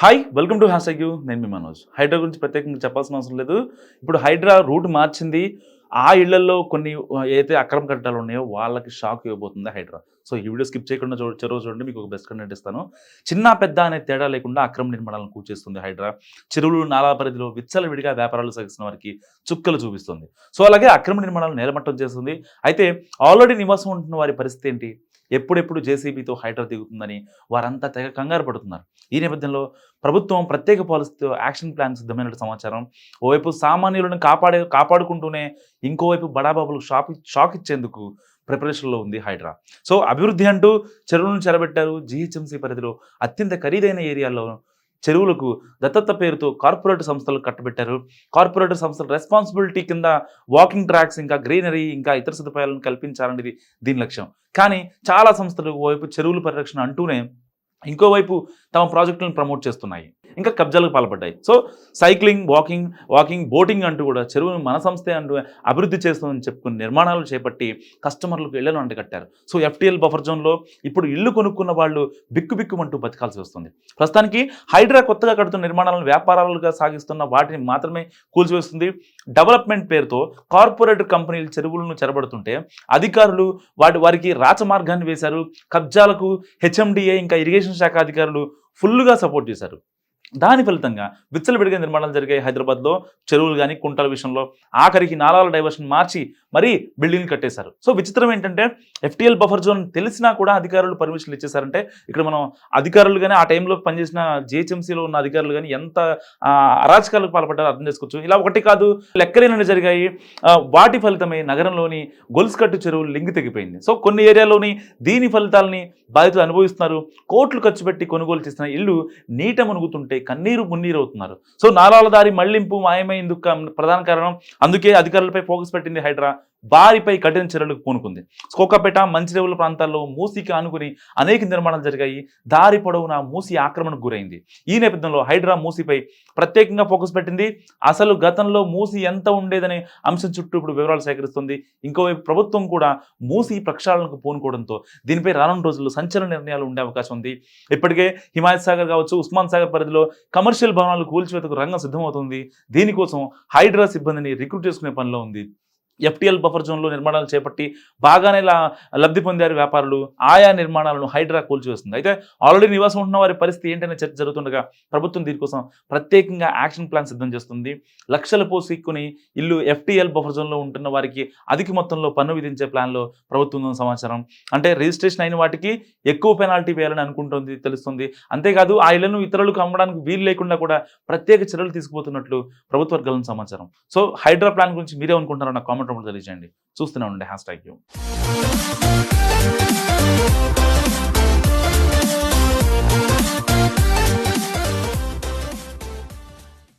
Hi welcome to hash you నేను మీ మనోజ్. హైడ్రా గురించి ప్రత్యేకంగా చెప్పాల్సిన అవసరం లేదు. ఇప్పుడు హైడ్రా రూట్ మార్చింది. ఆ ఇళ్ళలో కొన్ని ఏదైతే అక్రమ కట్టాలు ఉన్నాయో వాళ్ళకి షాక్ ఇవ్వబోతుంది హైడ్రా సో ఈ వీడియో స్కిప్ చేయకుండా చూ చెరువు చూడండి మీకు ఒక బెస్ట్ కంటెంట్ ఇస్తాను. చిన్న పెద్ద అనే తేడా లేకుండా అక్రమ నిర్మాణాలను కూర్చేస్తుంది హైడ్రా. చెరువులు నాలా పరిధిలో విచ్చలవిడిగా వ్యాపారాలు సాగిస్తున్న వారికి చుక్కలు చూపిస్తుంది. సో అలాగే అక్రమ నిర్మాణాలు నేలమట్టం చేస్తుంది. అయితే ఆల్రెడీ నివాసం ఉంటున్న వారి పరిస్థితి ఏంటి? ఎప్పుడెప్పుడు జేసీబీతో హైడ్రా దిగుతుందని వారంతా తెగ కంగారు పడుతున్నారు. ఈ నేపథ్యంలో ప్రభుత్వం ప్రత్యేక పాలసీతో యాక్షన్ ప్లాన్ సిద్ధమైనట్టు సమాచారం. ఓవైపు సామాన్యులను కాపాడే కాపాడుకుంటూనే ఇంకోవైపు బడాబాబులకు షాక్ షాక్ ఇచ్చేందుకు ప్రిపరేషన్లో ఉంది హైడ్రా. సో అభివృద్ధి అంటూ చెరువులను చెరబెట్టారు జీహెచ్ఎంసీ పరిధిలో అత్యంత ఖరీదైన ఏరియాల్లో చెరువులకు దత్తత పేరుతో కార్పొరేట్ సంస్థలు కట్టబెట్టారు. కార్పొరేట్ సంస్థల రెస్పాన్సిబిలిటీ కింద వాకింగ్ ట్రాక్స్ ఇంకా గ్రీనరీ ఇంకా ఇతర సదుపాయాలను కల్పించాలనేది దీని లక్ష్యం. కానీ చాలా సంస్థలు ఓవైపు చెరువుల పరిరక్షణ అంటూనే ఇంకోవైపు తమ ప్రాజెక్టులను ప్రమోట్ చేస్తున్నాయి. ఇంకా కబ్జాలకు పాల్పడ్డాయి. So cycling walking walking boating అంటూ కూడా చెరువును మన సంస్థే అంటూ అభివృద్ధి చేస్తుందని చెప్పుకుని నిర్మాణాలు చేపట్టి కస్టమర్లకు ఇళ్ళను అంటగట్టారు. సో ఎఫ్టీఎల్ బఫర్ జోన్లో ఇప్పుడు ఇల్లు కొనుక్కున్న వాళ్ళు బిక్కుబిక్కుమంటూ బతకాల్సి వస్తుంది. ప్రస్తుతానికి హైడ్రా కొత్తగా కడుతున్న నిర్మాణాలను వ్యాపారాలుగా సాగిస్తున్న వాటిని మాత్రమే కూల్చివేస్తుంది. డెవలప్మెంట్ పేరుతో కార్పొరేట్ కంపెనీలు చెరువులను చెరబడుతుంటే అధికారులు వాటి వారికి రాచమార్గాన్ని వేశారు. కబ్జాలకు హెచ్ఎండిఏ ఇంకా ఇరిగేషన్ శాఖ అధికారులు ఫుల్గా సపోర్ట్ చేశారు. దాని ఫలితంగా విచ్చలవిడిగా నిర్మాణాలు జరిగాయి హైదరాబాద్లో చెరువులు కానీ కుంటల విషయంలో. ఆఖరికి నాలాల డైవర్షన్ మార్చి మరీ బిల్డింగ్లు కట్టేశారు. సో విచిత్రం ఏంటంటే ఎఫ్టీఎల్ బఫర్ జోన్ తెలిసినా కూడా అధికారులు పర్మిషన్లు ఇచ్చేసారంటే ఇక్కడ మనం అధికారులు కానీ ఆ టైంలో పనిచేసిన జిహెచ్ఎంసీలో ఉన్న అధికారులు కానీ ఎంత అరాచకాలకు పాల్పడ్డారో అర్థం చేసుకోవచ్చు. ఇలా ఒకటి కాదు లెక్కలేనని జరిగాయి. వాటి ఫలితమే నగరంలోని గొలుసుకట్టు చెరువులు లింగి తెగిపోయింది. సో కొన్ని ఏరియాలోని దీని ఫలితాలని బాధితులు అనుభవిస్తున్నారు. కోట్లు ఖర్చు పెట్టి కొనుగోలు చేసిన ఇల్లు నీట మునుగుతుంటే కన్నీరు మున్నీరు అవుతున్నారు. సో నాలాల దారి మళ్ళింపు మాయమైందుకు ప్రధాన కారణం. అందుకే అధికారులపై ఫోకస్ పెట్టింది హైడ్రా. బారిపై కఠిన చర్యలకు పూనుకుంది. కోకపేట మంచిరేవుల ప్రాంతాల్లో మూసికి ఆనుకుని అనేక నిర్మాణాలు జరిగాయి. దారి పొడవునా మూసి ఆక్రమణకు గురైంది. ఈ నేపథ్యంలో హైడ్రా మూసిపై ప్రత్యేకంగా ఫోకస్ పెట్టింది. అసలు గతంలో మూసి ఎంత ఉండేదనే అంశం చుట్టూ ఇప్పుడు వివరాలు సేకరిస్తుంది. ఇంకోవైపు ప్రభుత్వం కూడా మూసి ప్రక్షాళనకు పూనుకోవడంతో దీనిపై రానున్న రోజుల్లో సంచలన నిర్ణయాలు ఉండే అవకాశం ఉంది. ఇప్పటికే హిమాయత్ సాగర్ కావచ్చు ఉస్మాన్ సాగర్ పరిధిలో కమర్షియల్ భవనాలు కూల్చివేతకు రంగం సిద్ధమవుతుంది. దీనికోసం హైడ్రా సిబ్బందిని రిక్రూట్ చేసుకునే పనిలో ఉంది. ఎఫ్టీఎల్ బఫర్ జోన్లో నిర్మాణాలు చేపట్టి బాగానే లబ్ధి పొందారు వ్యాపారులు. ఆయా నిర్మాణాలను హైడ్రా కూల్చివేస్తుంది. అయితే ఆల్రెడీ నివాసం ఉంటున్న వారి పరిస్థితి ఏంటనే చర్చ జరుగుతుండగా ప్రభుత్వం దీనికోసం ప్రత్యేకంగా యాక్షన్ ప్లాన్ సిద్ధం చేస్తుంది. లక్షలు పోసిక్కుని ఇల్లు ఎఫ్టీఎల్ బఫర్ జోన్లో ఉంటున్న వారికి అధిక మొత్తంలో పన్ను విధించే ప్లాన్లో ప్రభుత్వం ఉందని సమాచారం. అంటే రిజిస్ట్రేషన్ అయిన వాటికి ఎక్కువ పెనాల్టీ వేయాలని అనుకుంటుంది తెలుస్తుంది. అంతేకాదు ఆ ఇళ్ళను ఇతరులకు అమ్మడానికి వీలు లేకుండా కూడా ప్రత్యేక చర్యలు తీసుకుపోతున్నట్లు ప్రభుత్వ వర్గాలను సమాచారం. సో హైడ్రా ప్లాన్ గురించి మీరే అనుకుంటున్నారన్న కామెంట్ కామెంట్ రూపంలో తెలియజేయండి చూస్తూనే ఉండండి. Hash tag you